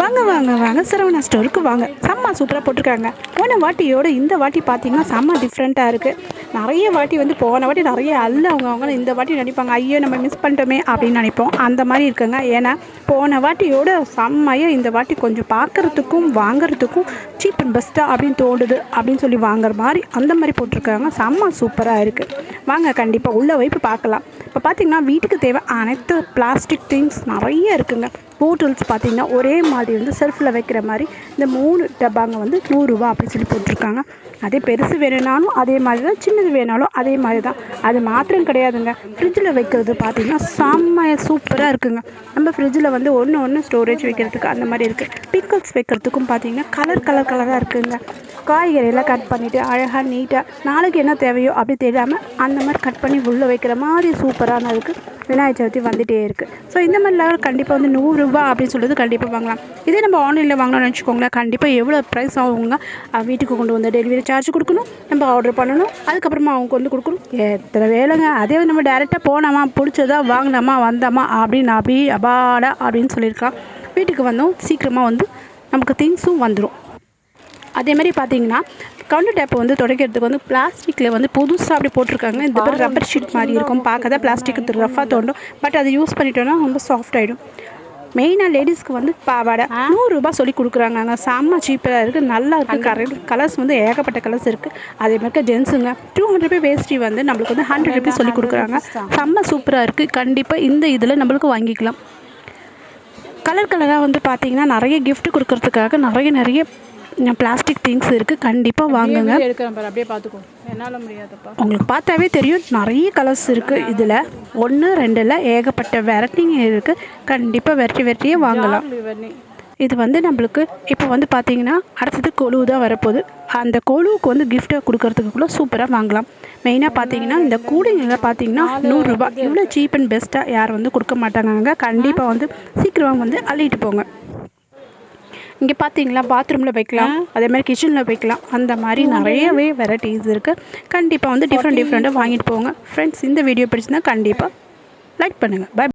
வாங்க வாங்க வாங்க. சரவணா ஸ்டோருக்கு வாங்க. செம்ம சூப்பராக போட்டிருக்காங்க. போன வாட்டியோட இந்த வாட்டி பார்த்தீங்கன்னா செம்ம டிஃப்ரெண்ட்டாக இருக்குது நிறைய வாட்டி வந்து போன வாட்டி நிறைய அல்ல அவங்க அவங்க இந்த வாட்டி நினைப்பாங்க ஐயோ நம்ம மிஸ் பண்ணிட்டோமே அப்படின்னு நினைப்போம். அந்த மாதிரி இருக்குங்க. ஏன்னா போன வாட்டியோட செம்மையாக இந்த வாட்டி கொஞ்சம் பார்க்குறதுக்கும் வாங்குறதுக்கும் சீப் அண்ட் பெஸ்ட்டாக அப்படின்னு தோணுது அப்படின்னு சொல்லி வாங்குற மாதிரி அந்த மாதிரி போட்டிருக்காங்க. செம்ம சூப்பராக இருக்குது வாங்க கண்டிப்பாக உள்ள வைப்பு பார்க்கலாம். இப்போ பார்த்தீங்கன்னா வீட்டுக்கு தேவை அனைத்து பிளாஸ்டிக் திங்ஸ் நிறைய இருக்குங்க. போட்டல்ஸ் பார்த்தீங்கன்னா ஒரே மாதிரி வந்து செல்ஃபில் வைக்கிற மாதிரி இந்த மூணு டப்பாங்க வந்து நூறுரூவா அப்படின்னு சொல்லி போட்டிருக்காங்க. அதே பெருசு வேணும்னாலும் அதே மாதிரி தான் சின்ன எது வேணாலும் அதே மாதிரி தான் அது மாத்திரம் கிடையாதுங்க. ஃப்ரிட்ஜில் வைக்கிறது பார்த்திங்கன்னா செம்மையாக சூப்பராக இருக்குங்க. நம்ம ஃப்ரிட்ஜில் வந்து ஒன்று ஒன்று ஸ்டோரேஜ் வைக்கிறதுக்கு அந்த மாதிரி இருக்குது பிக்கல்ஸ் வைக்கிறதுக்கும் பார்த்தீங்கன்னா கலர் கலர் கலராக இருக்குங்க. காய்கறியெல்லாம் கட் பண்ணிவிட்டு அழகாக நீட்டாக நாளைக்கு என்ன தேவையோ அப்படி தெரியாமல் அந்த மாதிரி கட் பண்ணி உள்ளே வைக்கிற மாதிரி சூப்பரான இருக்குது விநாயகர் சதுர்த்தி வந்துகிட்டே இருக்குது ஸோ இந்த மாதிரிலாம் கண்டிப்பாக வந்து நூறுரூவா அப்படின்னு சொல்லிட்டு கண்டிப்பாக வாங்கலாம். இதே நம்ம ஆன்லைனில் வாங்கணும்னு வச்சுக்கோங்களேன் கண்டிப்பாக எவ்வளோ ப்ரைஸ் ஆகுங்க? வீட்டுக்கு கொண்டு வந்து டெலிவரி சார்ஜ் கொடுக்கணும். நம்ம ஆர்டர் பண்ணணும். அதுக்கப்புறம் அப்புறமா அவங்க கொண்டு கொடுக்கணும். எத்தனை வேலைங்க. அதே நம்ம டேரெக்டாக போனோமா பிடிச்சதா வாங்கினோமா வந்தோமா அப்படின்னு அப்படி அபாடா அப்படின்னு சொல்லியிருக்கான் வீட்டுக்கு வந்தோம். சீக்கிரமாக வந்து நமக்கு திங்ஸும் வந்துடும் அதே மாதிரி பார்த்தீங்கன்னா கவுண்டர் டேப்பை வந்து துடைக்கிறதுக்கு வந்து பிளாஸ்டிக்கில் வந்து புதுசாக அப்படி போட்டிருக்காங்க. இந்த மாதிரி ரப்பர் ஷீட் மாதிரி இருக்கும். பார்க்க தான் பிளாஸ்டிக் ரஃபாக தோண்டும் பட் அதை யூஸ் பண்ணிட்டோன்னா ரொம்ப சாஃப்ட் ஆகிடும் மெயினாக லேடிஸ்க்கு வந்து பாவாடை நூறுரூபா சொல்லி கொடுக்குறாங்க அங்கே செம்ம சீப்பாக இருக்குது நல்லா இருக்குது கரெக்ட் கலர்ஸ் வந்து ஏகப்பட்ட கலர்ஸ் இருக்குது அதே மாதிரி ஜென்ஸுங்க டூ ஹண்ட்ரட் ருபீ வேஸ்டி வந்து நம்மளுக்கு வந்து ஹண்ட்ரட் ருபீஸ் சொல்லி கொடுக்குறாங்க. செம்ம சூப்பராக இருக்குது கண்டிப்பாக இந்த இதில் நம்மளுக்கு வாங்கிக்கலாம். கலர் கலராக வந்து பார்த்தீங்கன்னா நிறைய gift கொடுக்கறதுக்காக நிறைய நிறைய பிளாஸ்டிக் திங்ஸ் இருக்குது கண்டிப்பாக வாங்குங்க. எடுக்கிறேன் அப்படியே பார்த்துக்கோ. என்னால் முடியாதப்பா. உங்களுக்கு பார்த்தாவே தெரியும் நிறைய கலர்ஸ் இருக்குது இதில். ஒன்று ரெண்டில் ஏகப்பட்ட வெரைட்டிங்க இருக்குது கண்டிப்பாக வெரைட்டி வெரைட்டியே வாங்கலாம். இது வந்து நம்மளுக்கு இப்போ வந்து பார்த்தீங்கன்னா அடுத்தது கொழு தான் வரப்போகுது. அந்த கொழுவுக்கு வந்து கிஃப்ட்டை கொடுக்கறதுக்குள்ள சூப்பராக வாங்கலாம். மெயினாக பார்த்தீங்கன்னா இந்த கூடைங்கெல்லாம் பார்த்தீங்கன்னா நூறுரூபா. இவ்வளோ சீப் அண்ட் பெஸ்ட்டாக யாரும் வந்து கொடுக்க மாட்டாங்க. கண்டிப்பாக வந்து சீக்கிரமாக வந்து அள்ளிட்டு போங்க. இங்கே பார்த்தீங்களா பாத்ரூமில் வைக்கலாம். அதே மாதிரி கிச்சனில் வைக்கலாம். அந்த மாதிரி நிறையவே வெரைட்டிஸ் இருக்குது கண்டிப்பாக வந்து டிஃப்ரெண்ட் டிஃப்ரெண்ட்டாக வாங்கிட்டு போங்க. ஃப்ரெண்ட்ஸ் இந்த வீடியோ பிடிச்சிருந்தா கண்டிப்பாக லைக் பண்ணுங்கள் பை